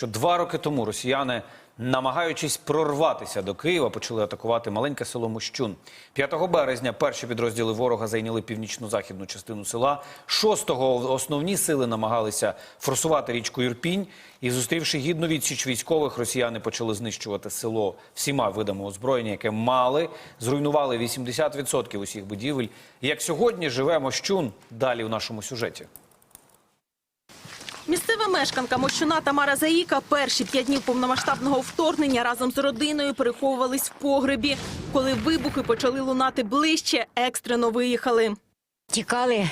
що два роки тому росіяни, намагаючись прорватися до Києва, почали атакувати маленьке село Мощун. 5 березня перші підрозділи ворога зайняли північно-західну частину села. 6-го основні сили намагалися форсувати річку Ірпінь. І, зустрівши гідну відсіч військових, росіяни почали знищувати село всіма видами озброєння, яке мали, зруйнували 80% усіх будівель. Як сьогодні живе Мощун? Далі у нашому сюжеті. Місцева мешканка Мощуна Тамара Заїка перші п'ять днів повномасштабного вторгнення разом з родиною переховувались в погребі. Коли вибухи почали лунати ближче, екстрено виїхали. Тікали,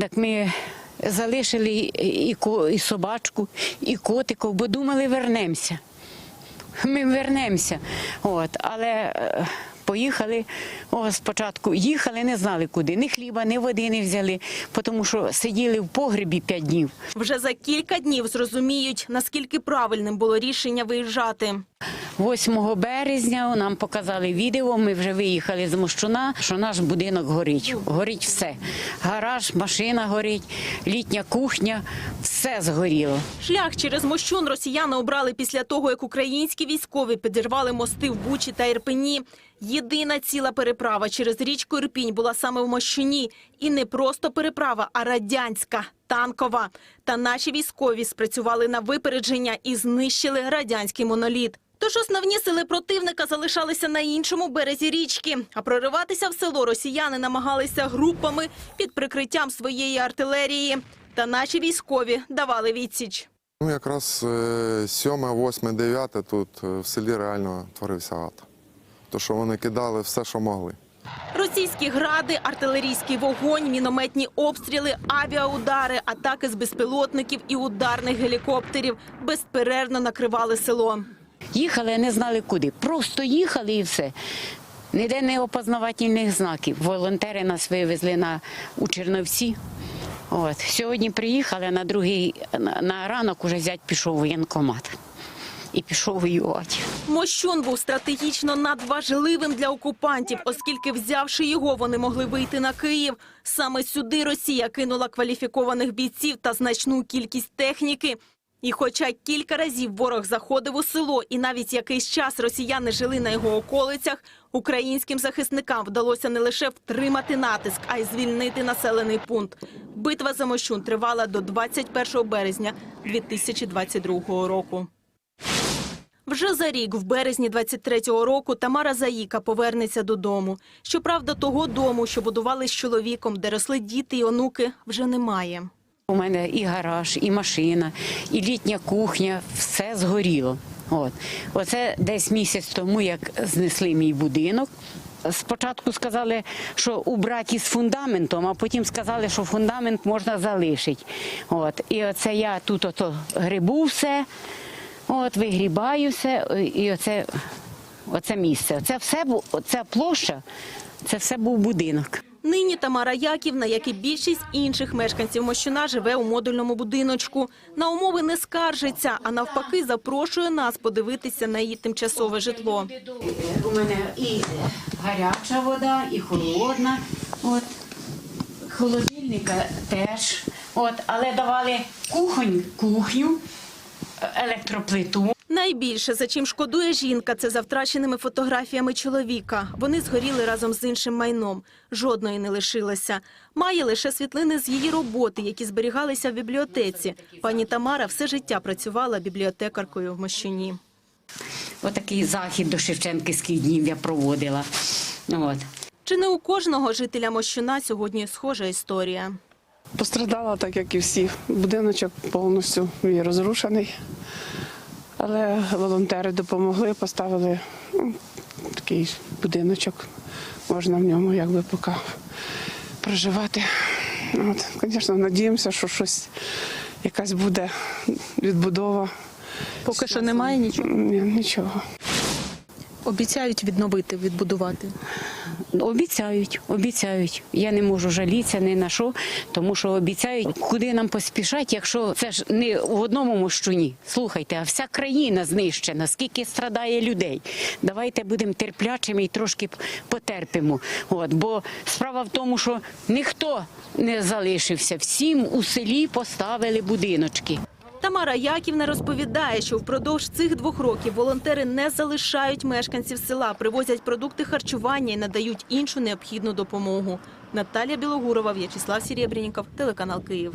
так ми залишили і, ко- і собачку, і котиків, бо думали, вернемося. Ми вернемося. От, але е, поїхали о, спочатку, їхали, не знали куди. Ні хліба, ні води не взяли, тому що сиділи в погребі п'ять днів. Вже за кілька днів зрозуміють, наскільки правильним було рішення виїжджати. 8 березня нам показали відео. Ми вже виїхали з Мощуна, що наш будинок горить. Горить все. Гараж, машина горить, літня кухня, все згоріло. Шлях через Мощун росіяни обрали після того, як українські військові підірвали мости в Бучі та Ірпені. Єдина ціла переправа через річку Ірпінь була саме в Мощуні. І не просто переправа, а радянська, танкова. Та наші військові спрацювали на випередження і знищили радянський моноліт. Тож основні сили противника залишалися на іншому березі річки, а прориватися в село росіяни намагалися групами під прикриттям своєї артилерії. Та наші військові давали відсіч. Ну, якраз е, 7, 8, 9 тут е, в селі реально творився ад. То, що вони кидали все, що могли. Російські гради, артилерійський вогонь, мінометні обстріли, авіаудари, атаки з безпілотників і ударних гелікоптерів безперервно накривали село. Їхали, не знали куди. Просто їхали і все. Ніде не опознавательних знаків. Волонтери нас вивезли на, у Черновці. От. Сьогодні приїхали, на другий на, ранок уже зять пішов воєнкомат. І пішов воювати. Мощун був стратегічно надважливим для окупантів, оскільки, взявши його, вони могли вийти на Київ. Саме сюди Росія кинула кваліфікованих бійців та значну кількість техніки. І хоча кілька разів ворог заходив у село, і навіть якийсь час росіяни жили на його околицях, українським захисникам вдалося не лише втримати натиск, а й звільнити населений пункт. Битва за Мощун тривала до 21 березня 2022 року. Вже за рік, в березні 23-го року, Тамара Заїка повернеться додому. Щоправда, того дому, що будували з чоловіком, де росли діти і онуки, вже немає. У мене і гараж, і машина, і літня кухня, все згоріло. От. Оце десь місяць тому, як знесли мій будинок. Спочатку сказали, що убрати із фундаментом, а потім сказали, що фундамент можна залишити. От. І оце я тут ото грибу все, от, вигрібаю все, і оце, оце місце. Це все оця площа, це все був будинок. Нині Тамара Яківна, як і більшість інших мешканців Мощуна, живе у модульному будиночку. На умови не скаржиться, а навпаки запрошує нас подивитися на її тимчасове житло. У мене і гаряча вода, і холодна. От. Холодильника теж. От. Але давали кухонь, кухню, електроплиту. Найбільше, за чим шкодує жінка, це за втраченими фотографіями чоловіка. Вони згоріли разом з іншим майном. Жодної не лишилося. Має лише світлини з її роботи, які зберігалися в бібліотеці. Пані Тамара все життя працювала бібліотекаркою в Мощуні. Отакий захід до Шевченківських днів я проводила. От. Чи не у кожного жителя Мощуна сьогодні схожа історія? Пострадала так, як і всі. Будиночок повністю розрушений. Але волонтери допомогли, поставили ну, такий будиночок. Можна в ньому якби поки проживати. От, звісно, надіємося, що щось якась буде відбудова. Поки що немає нічого. Ні, нічого. Обіцяють відновити, відбудувати. Обіцяють, обіцяють. Я не можу жалітися ні на що, тому що обіцяють, куди нам поспішати, якщо це ж не в одному мощуні. Слухайте, а вся країна знищена, скільки страдає людей. Давайте будемо терплячими і трошки потерпимо. От, бо справа в тому, що ніхто не залишився. Всім у селі поставили будиночки. Тамара Яківна розповідає, що впродовж цих двох років волонтери не залишають мешканців села, привозять продукти харчування і надають іншу необхідну допомогу. Наталія Білогурова, В'ячеслав Сірєбрініков, телеканал Київ.